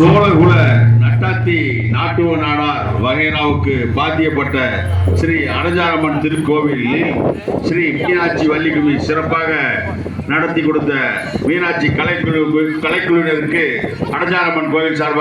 சோழகுல நட்டாத்தி நாட்டுவ நாடார் வகைராவுக்கு பாத்தியப்பட்ட ஸ்ரீ அனஜாரம்மன் திருக்கோவிலில் ஸ்ரீ மீனாட்சி வள்ளிக்குமி சிறப்பாக நடத்தி கொடுத்த மீனாட்சி கலைக்குழு கலைக்குழுவினருக்கு அனஜாரம்மன் கோவில் சார்பாக